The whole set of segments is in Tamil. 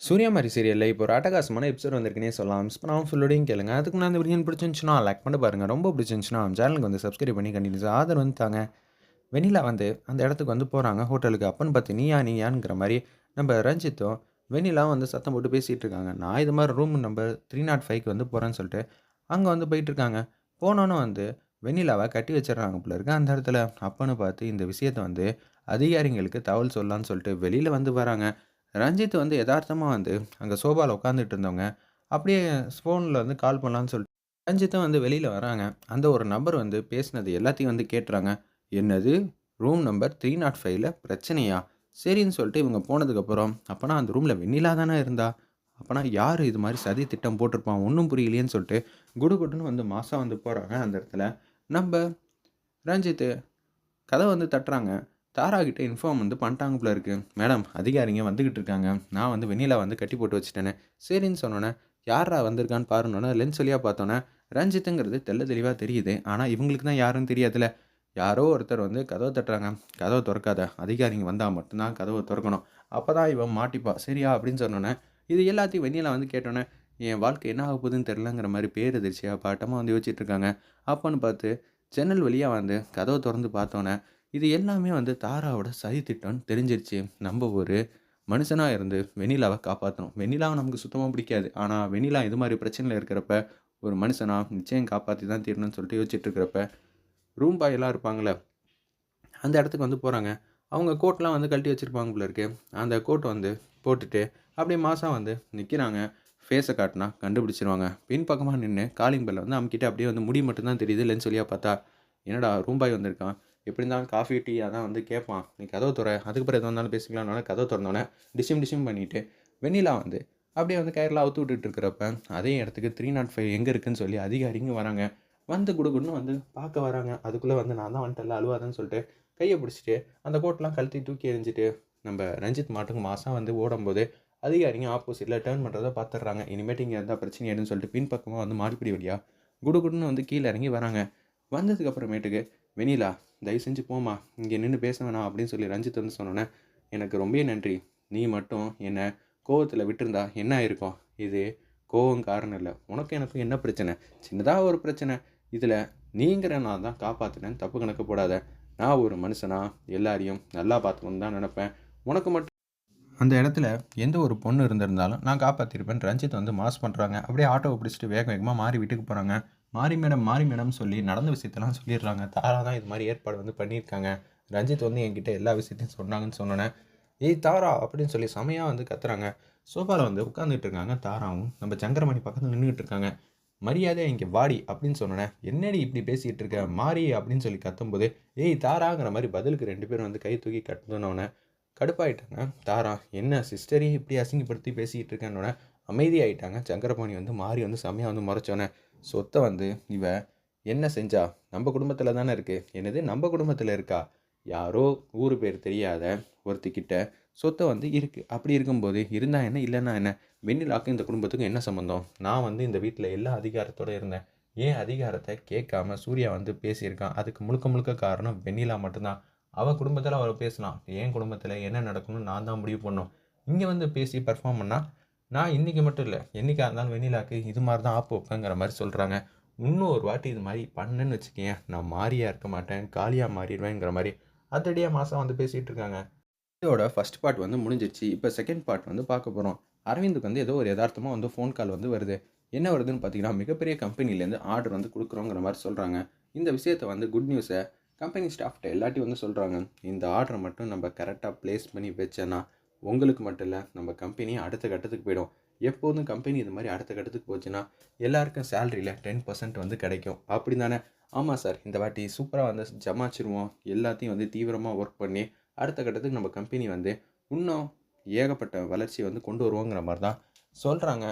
சூர்யா மாதிரி சீரியலில் இப்போ ஒரு அட்டகாசமான எபிசோட் வந்திருக்குனே சொல்லலாம். மிஸ் பண்ணாமல் ஃபுல்லோடையும் கேளுங்க. அதுக்கு நான் அந்த பிரியாணி பிடிச்சிருந்துச்சுன்னா லைக் பண்ணி பாருங்கள் ரொம்ப பிடிச்சிருந்துச்சுன்னா சேனலுக்கு வந்து சப்ஸ்கிரைப் பண்ணி கண்டினியூஸ் ஆதரவு வந்து தாங்க. வெண்ணிலா வந்து அந்த இடத்துக்கு வந்து போகிறாங்க ஹோட்டலுக்கு அப்பன்னு பார்த்து நீயா நீயாங்கிற மாதிரி நம்ம ரஞ்சித்தும் வெனிலாவும் வந்து சத்தம் போட்டு பேசிகிட்டு இருக்காங்க. நான் இது மாதிரி ரூம் நம்பர் த்ரீ நாட் ஃபைவ்க்கு வந்து போகிறேன்னு சொல்லிட்டு அங்கே வந்து போயிட்டுருக்காங்க போனோன்னு வந்து வெண்ணிலாவை கட்டி வச்சிடுறாங்க போல இருக்கு அந்த இடத்துல. அப்பன்னு பார்த்து இந்த விஷயத்தை வந்து அதிகாரிங்களுக்கு தகவல் சொல்லலான்னு சொல்லிட்டு வெளியில் வந்து வராங்க. ரஞ்சித் வந்து யதார்த்தமாக வந்து அங்கே சோபாவில் உட்காந்துட்டு இருந்தவங்க அப்படியே ஃபோனில் வந்து கால் பண்ணலான்னு சொல்லிட்டு ரஞ்சித்தும் வந்து வெளியில் வராங்க. அந்த ஒரு நம்பர் வந்து பேசினது எல்லாத்தையும் வந்து கேட்டுறாங்க என்னது? ரூம் நம்பர் த்ரீ நாட் ஃபைவ்ல பிரச்சனையா? சரின்னு சொல்லிட்டு இவங்க போனதுக்கப்புறம் அப்போனா அந்த ரூமில் வெண்ணிலா தானே இருந்தா? அப்போனா யார் இது மாதிரி சதி திட்டம் போட்டிருப்பான்? ஒன்றும் புரியலையேன்னு சொல்லிட்டு குடுகுடுன்னு வந்து மாதம் வந்து போகிறாங்க அந்த இடத்துல. நம்ம ரஞ்சித்து கதை வந்து தட்டுறாங்க. தாரா கிட்டே இன்ஃபார்ம் வந்து பண்ணிட்டாங்க போல இருக்குது மேடம் அதிகாரிங்க வந்துக்கிட்டு இருக்காங்க. நான் வந்து வெண்ணிலா வந்து கட்டி போட்டு வச்சுட்டேனே. சரின்னு சொன்னோன்னே யாரா வந்திருக்கான்னு பாருனோன்னே லென்ஸ் வழியாக பார்த்தோன்னே ரஞ்சித்துங்கிறது தெள்ள தெளிவாக தெரியுது. ஆனால் இவங்களுக்கு தான் யாரும் தெரியாதுல்ல. யாரோ ஒருத்தர் வந்து கதவை தட்டுறாங்க. கதவை திறக்காத. அதிகாரிங்க வந்தால் மட்டும்தான் கதவை திறக்கணும். அப்போ தான் இவன் மாட்டிப்பா. சரியா? அப்படின்னு சொன்னோன்னே இது எல்லாத்தையும் வெண்ணிலா வந்து கேட்டோன்னே என் வாழ்க்கை என்ன ஆக போகுதுன்னு தெரிலங்கிற மாதிரி பேரதிர்ச்சியாக பாட்டமாக வந்து யோசிச்சுட்டு இருக்காங்க. அப்போன்னு பார்த்து ஜன்னல் வழியாக வந்து கதவை திறந்து பார்த்தோன்னே இது எல்லாமே வந்து தாராவோட சதி திட்டம்னு தெரிஞ்சிருச்சு. நம்ம ஒரு மனுஷனாக இருந்து வெனிலாவை காப்பாற்றணும் வெண்ணிலாவை நமக்கு சுத்தமாக பிடிக்காது. ஆனால் வெனிலா இது மாதிரி பிரச்சனையில் இருக்கிறப்ப ஒரு மனுஷனா நிச்சயம் காப்பாற்றி தான் தீரணும்னு சொல்லிட்டு யோசிச்சுட்டு இருக்கிறப்ப ரூம் பாய் எல்லாம் இருப்பாங்களே அந்த இடத்துக்கு வந்து போகிறாங்க அவங்க கோட்லாம் வந்து கழட்டி வச்சுருப்பாங்க போல இருக்கு. அந்த கோட் வந்து போட்டுட்டு அப்படியே மாதம் வந்து நிற்கிறாங்க ஃபேஸை காட்டினா கண்டுபிடிச்சிருவாங்க. பின் பக்கமாக நின்று காலிங் பெல்ல வந்து அவங்ககிட்ட அப்படியே வந்து முடி மட்டும்தான் தெரியுது லென்ஸ் வழியாக பார்த்தா என்னடா ரூம்பாய் வந்திருக்கான். எப்படி இருந்தாலும் காஃபி டீ அதான் வந்து கேட்பான். நீ கதவை துற அதுக்கு எது வந்தாலும் பேசிக்கலாம்னால கதவை திறந்தோன்னே டிசிம் டிசிம் பண்ணிவிட்டு வெண்ணிலா வந்து அப்படியே வந்து கயிறில் அவுத்து விட்டுட்டு இருக்கிறப்ப அதே இடத்துக்கு த்ரீ நாட் ஃபைவ் எங்கே இருக்குன்னு சொல்லி அதிகாரிங்க வராங்க. வந்து குடுகுடுன்னு வந்து பார்க்க வராங்க. அதுக்குள்ளே வந்து நான் தான் வந்துட்டல அழுவாதன்னு சொல்லிட்டு கையை பிடிச்சிட்டு அந்த கோட்டெலாம் கழுத்தி தூக்கி எறிஞ்சிட்டு நம்ம ரஞ்சித் மாட்டுக்கு மாதம் வந்து ஓடும்போது அதிகாரிங்க ஆப்போசிட்டில் டேர்ன் பண்ணுறதை பார்த்துட்றாங்க இனிமேட்டு இங்கே இருந்தால் பிரச்சனை ஆயிடுன்னு சொல்லிட்டு பின்பக்கமாக வந்து மாடிப்பிடி வழியாக குடுகுடுன்னு வந்து கீழே இறங்கி வராங்க. வந்ததுக்கு வெனிலா தயவு செஞ்சு போமா இங்கே நின்று பேச வேணாம் அப்படின்னு சொல்லி ரஞ்சித் வந்து சொன்னோன்னே எனக்கு ரொம்ப நன்றி. நீ மட்டும் என்னை கோவத்தில் விட்டுருந்தா என்ன ஆயிருக்கும்? இது கோவம் காரணம் இல்லை. உனக்கு எனக்கும் என்ன பிரச்சனை? சின்னதாக ஒரு பிரச்சனை. இதில் நீங்கிற நான் தான் காப்பாற்றினேன் தப்பு கணக்கு போடாத. நான் ஒரு மனுஷனா? எல்லாரையும் நல்லா பார்த்துக்கணும் தான் நினப்பேன். உனக்கு மட்டும் அந்த இடத்துல எந்த ஒரு பொண்ணு இருந்திருந்தாலும் நான் காப்பாற்றிருப்பேன் ரஞ்சித் வந்து மாஸ் பண்ணுறாங்க அப்படியே ஆட்டோவை பிடிச்சிட்டு வேக வேகமாக மாறி வீட்டுக்கு போகிறாங்க மாறி மேடம் மாறி மேடம் சொல்லி நடந்த விஷயத்தெல்லாம் சொல்லிடுறாங்க. தாரா தான் இது மாதிரி ஏற்பாடு வந்து பண்ணியிருக்காங்க. ரஞ்சித் வந்து என்கிட்ட எல்லா விஷயத்தையும் சொன்னாங்கன்னு சொன்னோன்னே ஏய் தாரா அப்படின்னு சொல்லி செமையாக வந்து கத்துறாங்க. சோஃபாவில் வந்து உட்காந்துட்டு இருக்காங்க தாராவும். நம்ம சங்கரமணி பக்கத்தில் நின்றுட்டு இருக்காங்க. மரியாதையாக இங்கே வாடி அப்படின்னு சொன்னேன் என்னடி இப்படி பேசிகிட்டு இருக்க? மாறி அப்படின்னு சொல்லி கத்தும்போது ஏய் தாராங்கிற மாதிரி பதிலுக்கு ரெண்டு பேரும் வந்து கை தூக்கி கட்டுனோடனே கடுப்பாயிட்டாங்க. தாரா என்ன சிஸ்டரையும் இப்படி அசிங்கப்படுத்தி பேசிக்கிட்டு இருக்கேன்னொன்னே அமைதியாயிட்டாங்க. சங்கரபாணி வந்து மாறி வந்து செம்மையாக வந்து முறைச்சோன்னே சொத்தை வந்து இவ என்ன செஞ்சா? நம்ம குடும்பத்தில் தானே இருக்குது என்னது? நம்ம குடும்பத்தில் இருக்கா? யாரோ ஊர் பேர் தெரியாத ஒருத்திக்கிட்ட சொத்தை வந்து இருக்குது அப்படி இருக்கும்போது இருந்தால் என்ன இல்லைன்னா என்ன? வெண்ணிலாக்கும் இந்த குடும்பத்துக்கும் என்ன சம்மந்தம் நான் வந்து இந்த வீட்டில் எல்லா அதிகாரத்தோடு இருந்தேன். ஏன் அதிகாரத்தை கேட்காம சூர்யா வந்து பேசியிருக்கான்? அதுக்கு முழுக்க முழுக்க காரணம் வெண்ணிலா மட்டும்தான். அவள் குடும்பத்தில் அவள் பேசலாம் என் குடும்பத்தில் என்ன நடக்கணும்னு நான் தான் முடிவு பண்ணோம் இங்கே வந்து பேசி பர்ஃபார்ம் பண்ணால் நான் இன்றைக்கி மட்டும் இல்லை என்றைக்காக இருந்தாலும் வெண்ணிலாக்கு இது மாதிரி தான் ஆப்பு வைப்பேங்கிற மாதிரி சொல்கிறாங்க இன்னும் ஒரு வாட்டி இது மாதிரி பண்ணேன்னு வச்சுக்கேன் நான் மாறியாக இருக்க மாட்டேன் காலியாக மாறிடுவேங்கிற மாதிரி அதடியாக மாதம் வந்து பேசிகிட்டு இருக்காங்க. இதோட ஃபர்ஸ்ட் பார்ட் வந்து முடிஞ்சிருச்சு. இப்போ செகண்ட் பார்ட் வந்து பார்க்க போகிறோம் அரவிந்துக்கு வந்து ஏதோ ஒரு யதார்த்தமாக வந்து ஃபோன் கால் வந்து வருது. என்ன வருதுன்னு பார்த்தீங்கன்னா மிகப்பெரிய கம்பெனிலேருந்து ஆர்டர் வந்து கொடுக்குறோங்கிற மாதிரி சொல்கிறாங்க இந்த விஷயத்தை வந்து குட் நியூஸை கம்பெனி ஸ்டாஃப்ட்ட எல்லாத்தையும் வந்து சொல்கிறாங்க இந்த ஆர்டரை மட்டும் நம்ம கரெக்டாக ப்ளேஸ் பண்ணி வச்சேன்னா உங்களுக்கு மட்டும் இல்லை நம்ம கம்பெனி அடுத்த கட்டத்துக்கு போயிடும். எப்போதும் கம்பெனி இது மாதிரி அடுத்த கட்டத்துக்கு போச்சுன்னா எல்லாருக்கும் சேலரியில் டென் பர்சன்ட் வந்து கிடைக்கும். அப்படி தானே? ஆமாம் சார் இந்த வாட்டி சூப்பராக வந்து ஜமாச்சிருவோம் எல்லாத்தையும் வந்து தீவிரமாக ஒர்க் பண்ணி அடுத்த கட்டத்துக்கு நம்ம கம்பெனி வந்து இன்னும் ஏகப்பட்ட வளர்ச்சி வந்து கொண்டு வருவோங்கிற மாதிரி தான் சொல்கிறாங்க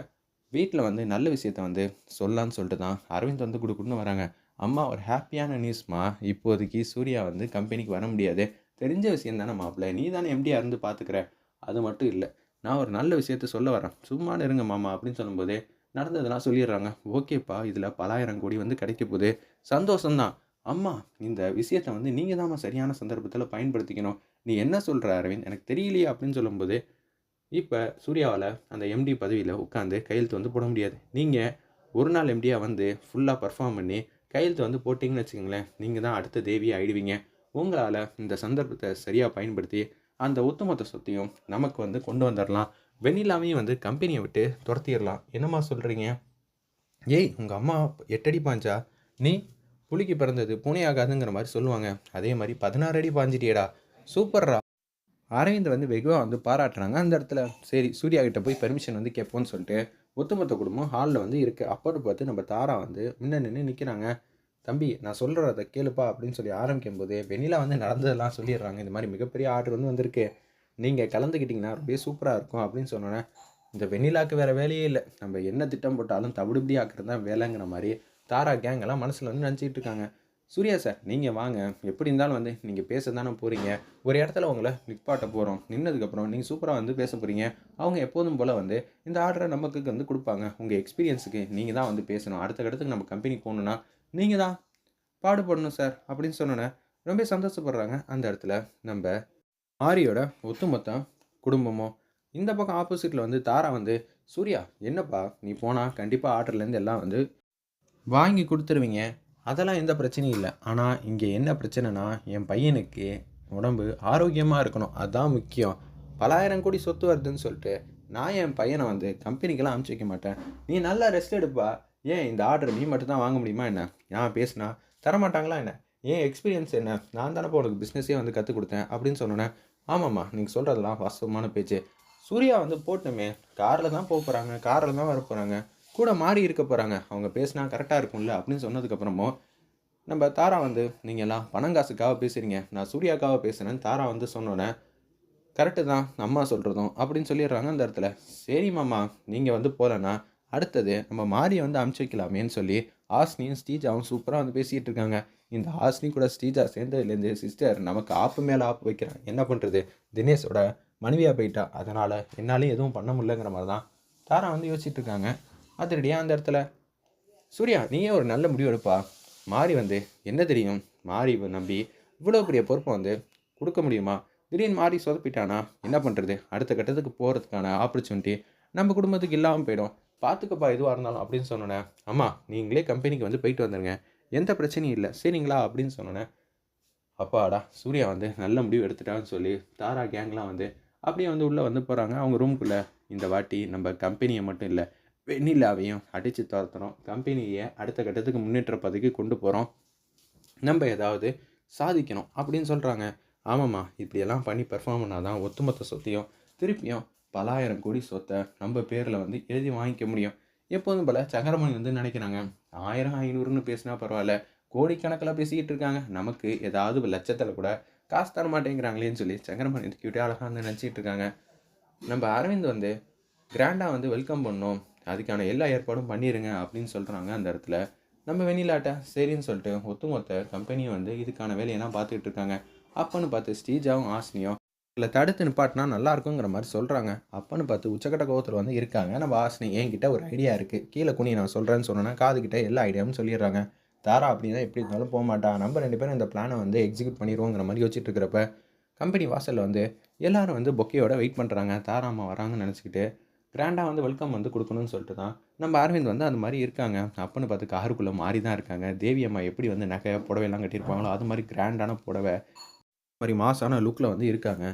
வீட்டில் வந்து நல்ல விஷயத்த வந்து சொல்லலான்னு சொல்லிட்டு தான் அரவிந்த் வந்து கொடுக்குன்னு வராங்க. அம்மா ஒரு ஹாப்பியான நியூஸ்மா இப்போதைக்கு சூர்யா வந்து கம்பெனிக்கு வர முடியாது. தெரிஞ்ச விஷயம் தானே மாப்பிள்ள. நீ தானே எம்டியாக இருந்து பார்த்துக்கிற அது மட்டும் இல்லை. நான் ஒரு நல்ல விஷயத்த சொல்ல வரேன். சும்மா இருங்க மாமா அப்படின்னு சொல்லும்போதே நடந்ததெல்லாம் சொல்லிடுறாங்க. ஓகேப்பா இதில் பலாயிரம் கோடி வந்து கிடைக்க போகுது. சந்தோஷம்தான். அம்மா இந்த விஷயத்தை வந்து நீங்கள் தான் சரியான சந்தர்ப்பத்தில் பயன்படுத்திக்கணும். நீ என்ன சொல்கிற அரவிந்த்? எனக்கு தெரியலையே அப்படின்னு சொல்லும்போது இப்போ சூர்யாவால் அந்த எம்டி பதவியில் உட்காந்து கையெழுத்து வந்து போட முடியாது. நீங்கள் ஒரு நாள் எம்டியாக வந்து ஃபுல்லாக பர்ஃபார்ம் பண்ணி கையெழுத்து வந்து போட்டிங்கன்னு வச்சுக்கோங்களேன் நீங்கள் தான் அடுத்த தேவியாக ஆயிடுவீங்க. உங்களால் இந்த சந்தர்ப்பத்தை சரியாக பயன்படுத்தி அந்த ஒட்டுமொத்த சொத்தையும் நமக்கு வந்து கொண்டு வந்துடலாம் வெண்ணிலாவையும் வந்து கம்பெனியை விட்டு துரத்திடலாம் என்னம்மா சொல்கிறீங்க ஏய் உங்கள் அம்மா எட்டடி பாஞ்சா? நீ புலிக்கு பிறந்தது பூனை ஆகாதுங்கிற மாதிரி சொல்லுவாங்க. அதே மாதிரி பதினாறு அடி பாஞ்சிட்டியடா. சூப்பர்ரா. அரவிந்த் வந்து வெகுவாக வந்து பாராட்டுறாங்க. அந்த இடத்துல சரி சூர்யா கிட்ட போய் பெர்மிஷன் வந்து கேட்போன்னு சொல்லிட்டு ஒத்துமொத்த குடும்பம் ஹாலில் வந்து இருக்குது அப்போது பார்த்து நம்ம தாரா வந்து முன்ன நின்று நிற்கிறாங்க தம்பி நான் சொல்கிறத கேளுப்பா அப்படின்னு சொல்லி ஆரம்பிக்கும்போது வெண்ணிலா வந்து நடந்ததெல்லாம் சொல்லிடுறாங்க. இந்த மாதிரி மிகப்பெரிய ஆர்டர் வந்து வந்திருக்கு. நீங்கள் கலந்துக்கிட்டிங்கன்னா ரொம்பவே சூப்பராக இருக்கும் அப்படின்னு சொன்னோன்னே இந்த வெண்ணிலாக்கு வேறு வேலையே இல்லை. நம்ம என்ன திட்டம் போட்டாலும் தவிடுபடி ஆக்குறது தான் வேலைங்கிற மாதிரி தாரா கேங்கெல்லாம் மனசில் வந்து நினச்சிட்டு இருக்காங்க. சூர்யா சார் நீங்கள் வாங்க. எப்படி இருந்தாலும் வந்து நீங்கள் பேச தானே போகிறீங்க ஒரு இடத்துல உங்களை நிப்பாட்ட போகிறோம் நின்னதுக்கப்புறம் நீங்கள் சூப்பராக வந்து பேச போகிறீங்க அவங்க எப்போதும் போல் வந்து இந்த ஆர்டரை நமக்கு வந்து கொடுப்பாங்க. உங்கள் எக்ஸ்பீரியன்ஸுக்கு நீங்கள் தான் வந்து பேசணும். அடுத்த இடத்துக்கு நம்ம கம்பெனிக்கு போகணுன்னா நீங்கள் தான். பாடுபடணும் சார் அப்படின்னு சொன்னோன்னே ரொம்ப சந்தோஷப்படுறாங்க அந்த இடத்துல. நம்ம ஆரியோட ஒட்டுமொத்த குடும்பமோ இந்த பக்கம் ஆப்போசிட்டில் வந்து தாரா வந்து சூர்யா என்னப்பா நீ போனால் கண்டிப்பாக ஆர்டர்லேருந்து எல்லாம் வந்து வாங்கி கொடுத்துருவீங்க. அதெல்லாம் எந்த பிரச்சனையும் இல்லை. ஆனால் இங்கே என்ன பிரச்சனைனா என் பையனுக்கு உடம்பு ஆரோக்கியமாக இருக்கணும். அதுதான் முக்கியம். பலாயிரம் கோடி சொத்து வருதுன்னு சொல்லிட்டு நான் என் பையனை வந்து கம்பெனிக்கெல்லாம் அனுப்பிச்சி வைக்க மாட்டேன். நீ நல்லா ரெஸ்ட் எடுப்பா. ஏன் இந்த ஆர்டர் நீ மட்டும் தான் வாங்க முடியுமா என்ன? நான் பேசினா? தரமாட்டாங்களா என்ன? ஏன் எக்ஸ்பீரியன்ஸ் என்ன? நான் தானே உனக்கு பிஸ்னஸே வந்து கற்றுக் கொடுத்தேன் அப்படின்னு சொன்னோன்னே ஆமாம்மா நீங்கள் சொல்கிறதெல்லாம் வாஸ்தவமான பேச்சு. சூர்யா வந்து போட்டுமே காரில் தான் போக போகிறாங்க காரில் தான் வர போகிறாங்க கூட மாறி இருக்க போகிறாங்க அவங்க பேசினா கரெக்டாக இருக்கும்ல அப்படின்னு சொன்னதுக்கப்புறமும் நம்ம தாரா வந்து நீங்கள் எல்லாம் பணம் காசுக்காக பேசுகிறீங்க நான் சூர்யாக்காக பேசுகிறேன்னு தாரா வந்து சொன்னோன்னே கரெக்டு தான் அம்மா சொல்கிறதும் அப்படின்னு சொல்லிடுறாங்க அந்த இடத்துல. சரி மாமா நீங்கள் வந்து போகலன்னா அடுத்தது நம்ம மாரியை வந்து அமுச்சு வைக்கலாமேன்னு சொல்லி ஆஸ்னியும் ஸ்ரீஜாவும் சூப்பராக வந்து பேசிகிட்டு இருக்காங்க. இந்த ஆஸ்னி கூட ஸ்ரீஜா சேர்ந்ததுலேருந்து சிஸ்டர் நமக்கு ஆப்பு மேலே ஆப்பு வைக்கிறான். என்ன பண்ணுறது தினேஷோட மனைவியாக போயிட்டா. அதனால் என்னாலையும் எதுவும் பண்ண முடியலங்கிற மாதிரி தான் தாரா வந்து யோசிச்சுட்டு இருக்காங்க. அதிரடியாக அந்த இடத்துல சூர்யா நீயே ஒரு நல்ல முடிவு எடுப்பா. மாறி வந்து என்ன தெரியும்? மாறி நம்பி இவ்வளோ பெரிய பொறுப்பை வந்து கொடுக்க முடியுமா? திடீர்னு மாறி சொதப்பிட்டானா? என்ன பண்ணுறது அடுத்த கட்டத்துக்கு போகிறதுக்கான ஆப்பர்ச்சுனிட்டி நம்ம குடும்பத்துக்கு இல்லாமல் போயிடும். பார்த்துக்கப்பா எதுவாக இருந்தாலும் அப்படின்னு சொன்னோன்னே அம்மா நீங்களே கம்பெனிக்கு வந்து போயிட்டு வந்துடுங்க எந்த பிரச்சனையும் இல்லை. சரிங்களா? அப்படின்னு சொன்னோன்னே அப்பாடா சூர்யா வந்து நல்ல முடிவு எடுத்துட்டான்னு சொல்லி தாரா கேங்லாம் வந்து அப்படியே வந்து உள்ளே வந்து போகிறாங்க அவங்க ரூம்குள்ளே இந்த வாட்டி நம்ம கம்பெனியை மட்டும் இல்லை வெண்ணிலாவையும் அடித்து துரத்துகிறோம் கம்பெனியை அடுத்த கட்டத்துக்கு முன்னேற்ற பதவிக்கு கொண்டு போகிறோம் நம்ம ஏதாவது சாதிக்கணும். அப்படின்னு சொல்கிறாங்க ஆமாம்மா இப்படியெல்லாம் பண்ணி பெர்ஃபார்ம் பண்ணால் தான் ஒத்துமொத்த சொத்தையும் திருப்பியும் பலாயிரம் கோடி சொத்தை நம்ம பேரில் வந்து எழுதி வாங்கிக்க முடியும். எப்போதும் போல் சங்கரமணி வந்து நினைக்கிறாங்க. ஆயிரம் ஐநூறுன்னு பேசினா பரவாயில்ல. கோடிக்கணக்கில் பேசிக்கிட்டு இருக்காங்க. நமக்கு ஏதாவது லட்சத்தில் கூட காசு தர மாட்டேங்கிறாங்களேன்னு சொல்லி சங்கரமணி கிட்டே அழகாக வந்து நினச்சிட்டு இருக்காங்க. நம்ம அரவிந்த் வந்து கிராண்டாக வந்து வெல்கம் பண்ணோம் அதுக்கான எல்லா ஏற்பாடும் பண்ணிடுங்க அப்படின்னு சொல்கிறாங்க அந்த இடத்துல. நம்ம வெண்ணிலாட்ட சரின்னு சொல்லிட்டு ஒத்துமொத்த கம்பெனியும் வந்து இதுக்கான வேலையெல்லாம் பார்த்துக்கிட்டு இருக்காங்க. அப்போன்னு பார்த்து ஸ்ரீஜாவும் ஆஸ்னியும் இல்லை தடுத்து நிப்பாட்டினா நல்லா இருக்குங்கிற மாதிரி சொல்கிறாங்க அப்பன்னு பார்த்து உச்சக்கட்ட கோவத்தில் வந்து இருக்காங்க. நம்ம ஆஸ்னி என்கிட்ட ஒரு ஐடியா இருக்குது கீழே குனி நான் சொல்கிறேன்னு சொன்னேன்னா காதுகிட்ட எல்லா ஐடியாவும் சொல்லிடுறாங்க. தாரா அப்படின்னா எப்படி இருந்தாலும் போக மாட்டா. நம்ம ரெண்டு பேரும் இந்த பிளானை வந்து எக்ஸிக்யூட் பண்ணிடுவோங்கிற மாதிரி யோசிச்சுட்டு இருக்கிறப்ப கம்பெனி வாசலில் வந்து எல்லோரும் வந்து பொக்கையோட வெயிட் பண்ணுறாங்க தாரா அம்மா வராங்கன்னு நினச்சிக்கிட்டு கிராண்டாக வந்து வெல்கம் வந்து கொடுக்கணும்னு சொல்லிட்டு தான் நம்ம அரவிந்த் வந்து அந்த மாதிரி இருக்காங்க. அப்பன்னு பார்த்து காருக்குள்ளே மாறி தான் இருக்காங்க. தேவி அம்மா எப்படி வந்து நகை புடவையெல்லாம் கட்டியிருப்பாங்களோ அது மாதிரி கிராண்டான புடவை மாதிரி மாசான லுக்கில் வந்து இருக்காங்க.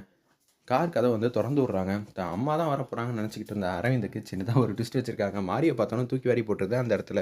கார் கதை வந்து திறந்து விட்றாங்க. தான் அம்மா தான் வர போகிறாங்கன்னு நினச்சிக்கிட்டு இருந்த அரவிந்துக்கு சின்னதாக ஒரு ட்விஸ்ட் வச்சுருக்காங்க. மாரியை பார்த்தோன்னா தூக்கி வாரி போட்டுருது அந்த இடத்துல.